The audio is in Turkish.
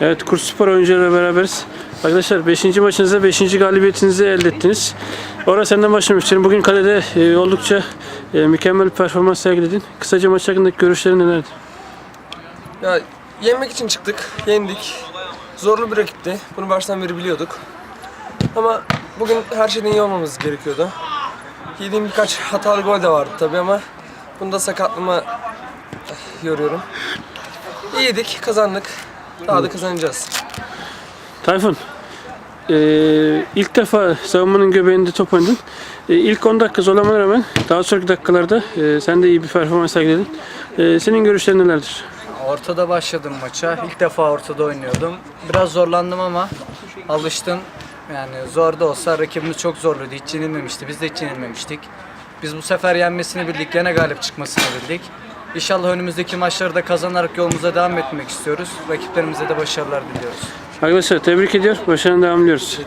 Evet Kurt Spor oyuncularıyla beraberiz. Arkadaşlar 5. maçınızda 5. galibiyetinizi elde ettiniz. Orada senden başlamak istiyorum. Bugün kalede e, oldukça e, mükemmel bir performans sergiledin. Kısaca maç hakkındaki görüşlerin nelerdi? Ya yenmek için çıktık, yendik. Zorlu bir rakipti. Bunu baştan beri biliyorduk. Ama bugün her şeyden iyi olmamız gerekiyordu. Yediğim birkaç hatalı gol de vardı tabii ama bunu da sakatlığıma eh, yoruyorum. İyiydik, kazandık. Daha da kazanacağız. Tayfun, e, ilk defa savunmanın göbeğinde top oynadın. E, ilk 10 dakika zorlamana rağmen daha sonraki dakikalarda e, sen de iyi bir performans sergiledin. E, senin görüşlerin nelerdir? Ortada başladım maça. İlk defa ortada oynuyordum. Biraz zorlandım ama alıştım. Yani zor da olsa rakibimiz çok zorluydu. Hiç yenilmemişti. Biz de hiç yenilmemiştik. Biz bu sefer yenmesini bildik. Gene galip çıkmasını bildik. İnşallah önümüzdeki maçları da kazanarak yolumuza devam etmek istiyoruz. Rakiplerimize de başarılar diliyoruz. Arkadaşlar tebrik ediyor. Başarılı devam ediyoruz.